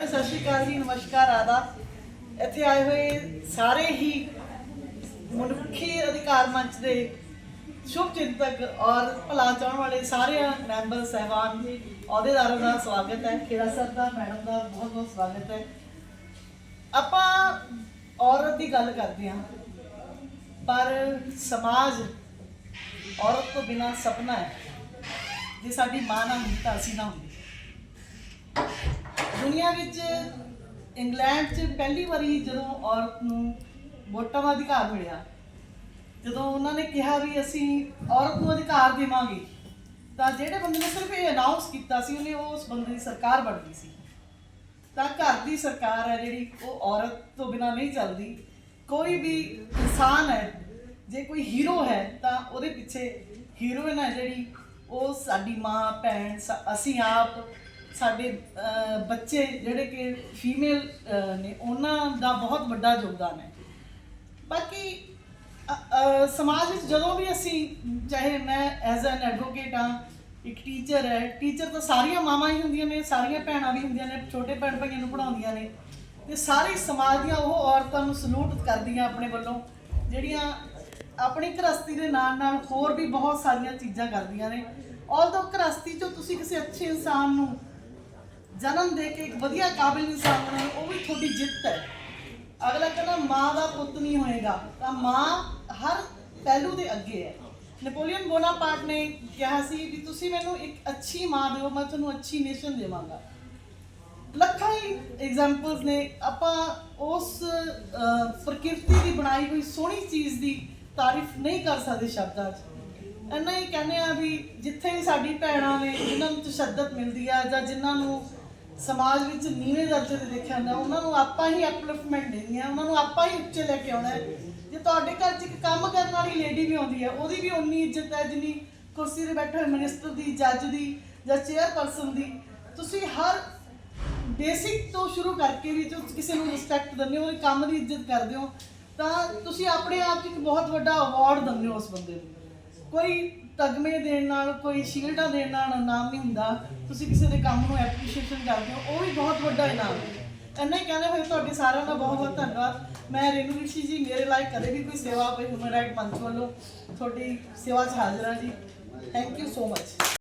ਸਤਿ ਸ਼੍ਰੀ ਅਕਾਲ ਜੀ, ਨਮਸਕਾਰ, ਆਦਾਬ। ਇੱਥੇ ਆਏ ਹੋਏ ਸਾਰੇ ਹੀ ਮਨੁੱਖੀ ਅਧਿਕਾਰ ਮੰਚ ਦੇ ਸ਼ੁਭ ਚਿੰਤਕ ਔਰ ਭਲਾ ਚਾਹਣ ਵਾਲੇ ਸਾਰੇ ਮੈਂਬਰ, ਸਹਿਬਾਨ ਅਹੁਦੇਦਾਰਾਂ ਦਾ ਸਵਾਗਤ ਹੈ, ਖੇੜਾ ਸਰ ਦਾ, ਮੈਡਮ ਦਾ ਬਹੁਤ ਬਹੁਤ ਸਵਾਗਤ ਹੈ। ਆਪਾਂ ਔਰਤ ਦੀ ਗੱਲ ਕਰਦੇ ਹਾਂ, ਪਰ ਸਮਾਜ ਔਰਤ ਤੋਂ ਬਿਨਾ ਸੁਪਨਾ ਹੈ। ਜੇ ਸਾਡੀ ਮਾਂ ਨਾ ਹੁੰਦੀ ਤਾਂ ਅਸੀਂ ਨਾ ਹੁੰਦੇ। ਦੁਨੀਆ ਵਿੱਚ ਇੰਗਲੈਂਡ 'ਚ ਪਹਿਲੀ ਵਾਰੀ ਜਦੋਂ ਔਰਤ ਨੂੰ ਵੋਟਾਂ ਦਾ ਅਧਿਕਾਰ ਮਿਲਿਆ, ਜਦੋਂ ਉਹਨਾਂ ਨੇ ਕਿਹਾ ਵੀ ਅਸੀਂ ਔਰਤ ਨੂੰ ਅਧਿਕਾਰ ਦੇਵਾਂਗੇ, ਤਾਂ ਜਿਹੜੇ ਬੰਦੇ ਨੇ ਸਿਰਫ ਇਹ ਅਨਾਉਂਸ ਕੀਤਾ ਸੀ, ਉਹਨੇ ਉਸ ਬੰਦੇ ਦੀ ਸਰਕਾਰ ਬਣ ਗਈ ਸੀ। ਤਾਂ ਘਰ ਦੀ ਸਰਕਾਰ ਹੈ ਜਿਹੜੀ, ਉਹ ਔਰਤ ਤੋਂ ਬਿਨਾ ਨਹੀਂ ਚੱਲਦੀ। ਕੋਈ ਵੀ ਇਨਸਾਨ ਹੈ, ਜੇ ਕੋਈ ਹੀਰੋ ਹੈ, ਤਾਂ ਉਹਦੇ ਪਿੱਛੇ ਹੀਰੋਇਨ ਹੈ ਜਿਹੜੀ, ਉਹ ਸਾਡੀ ਮਾਂ, ਭੈਣ, ਸ- ਅਸੀਂ ਆਪ ਸਾਡੇ ਬੱਚੇ ਜਿਹੜੇ ਕਿ ਫੀਮੇਲ ਨੇ, ਉਹਨਾਂ ਦਾ ਬਹੁਤ ਵੱਡਾ ਯੋਗਦਾਨ ਹੈ। ਬਾਕੀ ਸਮਾਜ ਵਿੱਚ ਜਦੋਂ ਵੀ ਅਸੀਂ, ਚਾਹੇ ਮੈਂ ਐਜ਼ ਐਨ ਐਡਵੋਕੇਟ ਹਾਂ, ਇੱਕ ਟੀਚਰ ਹੈ ਟੀਚਰ ਤਾਂ ਸਾਰੀਆਂ ਮਾਵਾਂ ਹੀ ਹੁੰਦੀਆਂ ਨੇ, ਸਾਰੀਆਂ ਭੈਣਾਂ ਵੀ ਹੁੰਦੀਆਂ ਨੇ, ਛੋਟੇ ਭੈਣ ਭਾਈਆਂ ਨੂੰ ਪੜਾਉਂਦੀਆਂ ਨੇ। ਤੇ ਸਾਰੇ ਸਮਾਜ ਦੀਆਂ ਉਹ ਔਰਤਾਂ ਨੂੰ ਸਲੂਟ ਕਰਦੀਆਂ ਆਪਣੇ ਵੱਲੋਂ, ਜਿਹੜੀਆਂ ਆਪਣੀ ਗ੍ਰਸਤੀ ਦੇ ਨਾਲ ਨਾਲ ਹੋਰ ਵੀ ਬਹੁਤ ਸਾਰੀਆਂ ਚੀਜ਼ਾਂ ਕਰਦੀਆਂ ਨੇ। ਆਲਦੋ ਗ੍ਰਸਤੀ ਚੋਂ ਤੁਸੀਂ ਕਿਸੇ ਅੱਛੇ ਇਨਸਾਨ ਨੂੰ ਜਨਮ ਦੇ ਕੇ ਇੱਕ ਵਧੀਆ ਕਾਬਿਲ ਇਨਸਾਨ ਬਣਾਉਣਾ ਉਹ ਵੀ ਤੁਹਾਡੀ ਜਿੱਤ ਹੈ। ਅਗਲਾ ਕਹਿੰਦਾ, ਮਾਂ ਦਾ ਪੁੱਤ ਨਹੀਂ ਹੋਏਗਾ। ਤਾਂ ਮਾਂ ਹਰ ਪਹਿਲੂ ਦੇ ਅੱਗੇ ਹੈ। ਨੈਪੋਲੀਅਨ ਬੋਨਾਪਾਰਟ ਨੇ ਕਿਹਾ ਸੀ ਵੀ ਤੁਸੀਂ ਮੈਨੂੰ ਇੱਕ ਅੱਛੀ ਮਾਂ ਦਿਓ, ਮੈਂ ਤੁਹਾਨੂੰ ਅੱਛੀ ਨੇਸ਼ਨ ਦੇਵਾਂਗਾ। ਲੱਖਾਂ ਹੀ ਐਗਜ਼ਾਮਪਲਸ ਨੇ। ਆਪਾਂ ਉਸ ਪ੍ਰਕਿਰਤੀ ਦੀ ਬਣਾਈ ਹੋਈ ਸੋਹਣੀ ਚੀਜ਼ ਦੀ ਤਾਰੀਫ ਨਹੀਂ ਕਰ ਸਕਦੇ ਸ਼ਬਦਾਂ 'ਚ। ਇੰਨਾ ਹੀ ਕਹਿੰਦੇ ਆ ਵੀ ਜਿੱਥੇ ਵੀ ਸਾਡੀ ਭੈਣਾਂ ਨੇ, ਜਿਨ੍ਹਾਂ ਨੂੰ ਤਸ਼ੱਦਦ ਮਿਲਦੀ ਆ ਜਾਂ ਜਿਨ੍ਹਾਂ ਨੂੰ ਸਮਾਜ ਵਿੱਚ ਨੀਵੇਂ ਦਰਜੇ ਤੇ ਦੇਖਿਆ ਜਾਂਦਾ, ਉਹਨਾਂ ਨੂੰ ਆਪਾਂ ਹੀ ਅਪਲਿਫਟਮੈਂਟ ਦੇਣੀ ਹੈ, ਉਹਨਾਂ ਨੂੰ ਆਪਾਂ ਹੀ ਉੱਚੇ ਲੈ ਕੇ ਆਉਣਾ ਹੈ। ਜੇ ਤੁਹਾਡੇ ਘਰ 'ਚ ਇੱਕ ਕੰਮ ਕਰਨ ਵਾਲੀ ਲੇਡੀ ਵੀ ਆਉਂਦੀ ਹੈ, ਉਹਦੀ ਵੀ ਉਨੀ ਇੱਜ਼ਤ ਹੈ ਜਿੰਨੀ ਕੁਰਸੀ ਤੇ ਬੈਠੇ ਹੋਏ ਮਿਨਿਸਟਰ ਦੀ ਜੱਜ ਦੀ ਜਾਂ ਚੇਅਰਪਰਸਨ ਦੀ। ਤੁਸੀਂ ਹਰ ਬੇਸਿਕ ਤੋਂ ਸ਼ੁਰੂ ਕਰਕੇ ਵੀ ਜੋ ਕਿਸੇ ਨੂੰ ਰਿਸਪੈਕਟ ਦਿੰਦੇ ਹੋ ਉਹਦੇ ਕੰਮ ਦੀ ਇੱਜ਼ਤ ਕਰਦੇ ਹੋ, ਤਾਂ ਤੁਸੀਂ ਆਪਣੇ ਆਪ 'ਚ ਇੱਕ ਬਹੁਤ ਵੱਡਾ ਅਵਾਰਡ ਦਿੰਦੇ ਹੋ ਉਸ ਬੰਦੇ ਨੂੰ। ਕੋਈ ਤਗਮੇ ਦੇਣ ਨਾਲ, ਕੋਈ ਸ਼ੀਲਡਾਂ ਦੇਣ ਨਾਲ ਨਾਮ ਨਹੀਂ ਹੁੰਦਾ। ਤੁਸੀਂ ਕਿਸੇ ਦੇ ਕੰਮ ਨੂੰ ਐਪਰੀਸ਼ੀਏਸ਼ਨ ਕਰਦੇ ਹੋ, ਉਹ ਵੀ ਬਹੁਤ ਵੱਡਾ ਇਨਾਮ ਹੈ। ਇੰਨਾ ਹੀ ਕਹਿੰਦੇ ਹੋਏ ਤੁਹਾਡੇ ਸਾਰਿਆਂ ਦਾ ਬਹੁਤ ਬਹੁਤ ਧੰਨਵਾਦ। ਮੈਂ ਰੇਨੂ ਰਿਸ਼ੀ ਜੀ, ਮੇਰੇ ਲਈ ਕਦੇ ਵੀ ਕੋਈ ਸੇਵਾ ਕੋਈ ਹਿਊਮਨ ਰਾਈਟ ਪੰਚ ਵੱਲੋਂ ਤੁਹਾਡੀ ਸੇਵਾ 'ਚ ਹਾਜ਼ਰ ਹਾਂ ਜੀ। Thank you so much